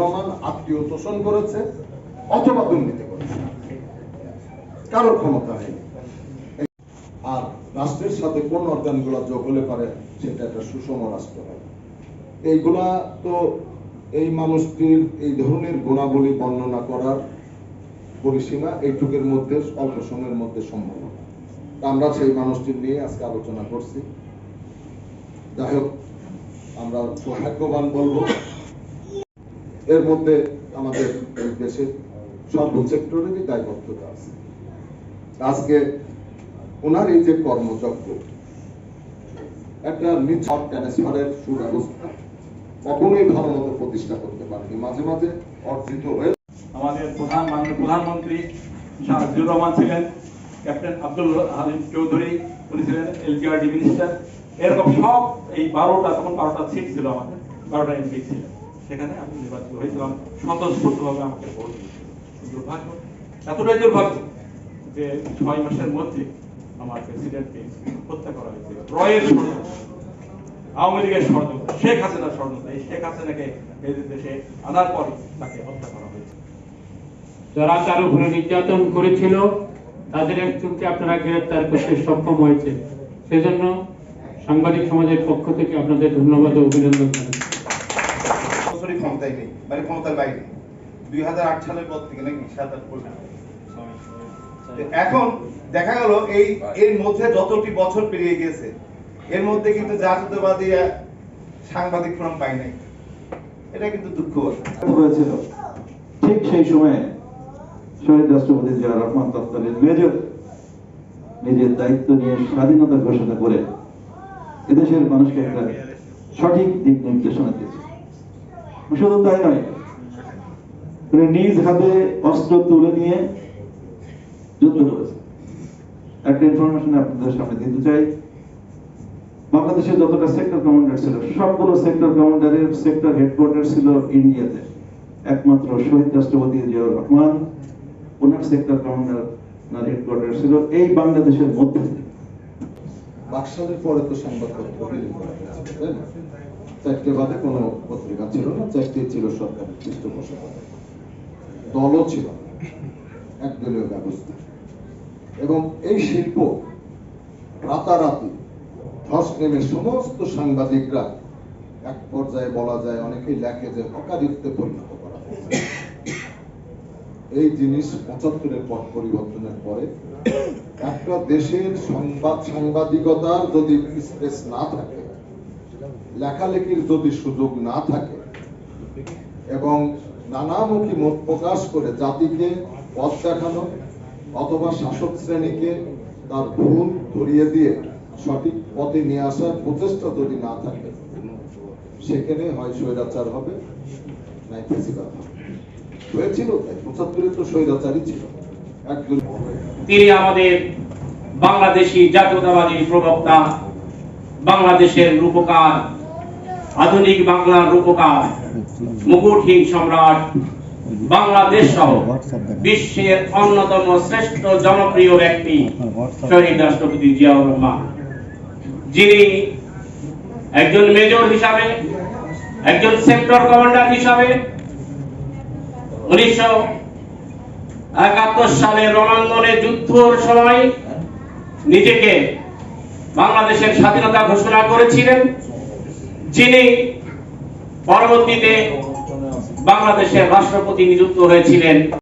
রহমান আত্মীয় তোষণ করেছে অথবা দুর্নীতি করেছে। কারোর ক্ষমতা নেই। আর রাষ্ট্রের সাথে কোন অর্গানগুলো যোগ হলে পারে, সেটা একটা সুষম রাষ্ট্র হয় এইগুলা তো এই মানুষটির এই ধরনের গুণাবলী বর্ণনা করার পরিসীমা এইটুকের মধ্যে, অল্প সময়ের মধ্যে সম্ভব আমরা সেই মানুষটি নিয়ে আজকে আলোচনা করছি। যাই হোক, আমরা সৌভাগ্যবান বলব। এর মধ্যে আমাদের দেশের সর্ব সেক্টরেরই দায়বদ্ধতা আছে। আজকে ওনার এই যে কর্মযজ্ঞ একটা নিছক ট্রান্সফারের সুব্যবস্থা কখনোই ভালো মতো প্রতিষ্ঠা করতে পারেনি। মাঝে মাঝে অর্জিত হয়ে আমাদের প্রধান মাননীয় প্রধানমন্ত্রী শাহ আজিজুর রহমান ছিলেন, ক্যাপ্টেন আব্দুল হালিম চৌধুরী, উনি ছিলেন এলজিআরডি মিনিস্টার। এরকম সব এই বারোটা, তখন বারোটা সিট ছিল আমাদের, বারোটা এমপি ছিল। সেখানে আমি নির্বাচিত হয়েছিলাম। স্বতঃস্ফূর্তভাবে আমাকে ভোট দুর্ভাগ্য। এতটাই দুর্ভাগ্য যে ছয় মাসের মধ্যে আমার প্রেসিডেন্টকে হত্যা করা হয়েছিল রয়ের আওয়ামী লীগের ষড়যন্ত্র, শেখ হাসিনার ষড়যন্ত্র। এই শেখ হাসিনাকে এই দেশে আনার পরে তাকে হত্যা করা হয়েছে। যারা তার উপরে নির্যাতন করেছিল, তাদের একজনকে আপনারা গ্রেফতার করতে সক্ষম হয়েছে সেজন্য সাংবাদিক সমাজের পক্ষ থেকে আপনাদের ধন্যবাদ ও অভিনন্দন জানাচ্ছি। ক্ষমতায় নেই মানে ক্ষমতার বাইরে। দুই হাজার আট সালের পর থেকে নাকি সাত আট এখন দেখা গেল এই, এর মধ্যে যতটি বছর পেরিয়ে গেছে এর মধ্যে কিন্তু জাতীয়তাবাদী সাংবাদিক ফোরাম পাই নাই। এটা কিন্তু দুঃখ হয়েছিল। ঠিক সেই সময়ে শহীদ রাষ্ট্রপতি জিয়া রহমান তৎকালীন মেজর নিজের দায়িত্ব নিয়ে স্বাধীনতা ঘোষণা করে এদেশের মানুষকে একটা সঠিক দিক নির্দেশনা দিয়েছে। শুধু তাই নয় তিনি নিজ হাতে অস্ত্র তুলে নিয়ে যুদ্ধ করেছে একটা ইনফরমেশন আপনাদের সামনে দিতে চাই। বাংলাদেশের যতটা সেক্টর কমান্ডার ছিল, সবগুলো সেক্টর কমান্ডারের সেক্টর হেডকোয়ার্টার ছিল ইন্ডিয়াতে। একমাত্র শহীদ রাষ্ট্রপতি জিয়াউর রহমান, ওনার সেক্টর কমান্ডার ওনার হেডকোয়ার্টার ছিল এই বাংলাদেশের মধ্যে। বাকশালের পরে তো সংবাদপত্র চারটে বাদে কোনো পত্রিকা ছিল না চারটে ছিল সরকারের পৃষ্ঠপোষকতা। দলও ছিল একদলীয় ব্যবস্থা। এবং এই শিল্প রাতারাতি ধস নেমে সমস্ত সাংবাদিকরা এক পর্যায়ে বলা যায় অনেকেই লেখে যে হকারিত্বে পরিণত করা এই জিনিস পঁচাত্তরের পর পরিবর্তনের পরে একটা দেশের সংবাদ সাংবাদিকতার যদি স্পেস না থাকে লেখালেখির যদি সুযোগ না থাকে এবং নানামুখী মত প্রকাশ করে জাতিকে পথ দেখানো অথবা শাসক শ্রেণীকে তার ভুল ধরিয়ে দিয়ে সঠিক পথে নিয়ে আসার প্রচেষ্টা যদি না থাকে, সেখানে হয় স্বৈরাচার হবে, নাই ফেসিবাদ হয়েছিল তাই, পঁচাত্তরে তো স্বৈরাচারই ছিল। তিনি আমাদের বাংলাদেশি জাতীয়তাবাদী প্রবক্তা, বাংলাদেশের রূপকার আধুনিক বাংলার রূপকার মুকুটহীন সম্রাট, বাংলাদেশ সহ বিশ্বের অন্যতম শ্রেষ্ঠ জনপ্রিয় ব্যক্তি শহীদ রাষ্ট্রপতি জিয়াউর রহমান। যিনি একজন মেজর হিসাবে, একজন সেক্টর কমান্ডার হিসাবে উনিশশো একাত্তর সালে রণাঙ্গনে যুদ্ধর সময় নিজেকে বাংলাদেশের স্বাধীনতা ঘোষণা করেছিলেন। যিনি পরবর্তীতে বাংলাদেশের রাষ্ট্রপতি নিযুক্ত হয়েছিলেন।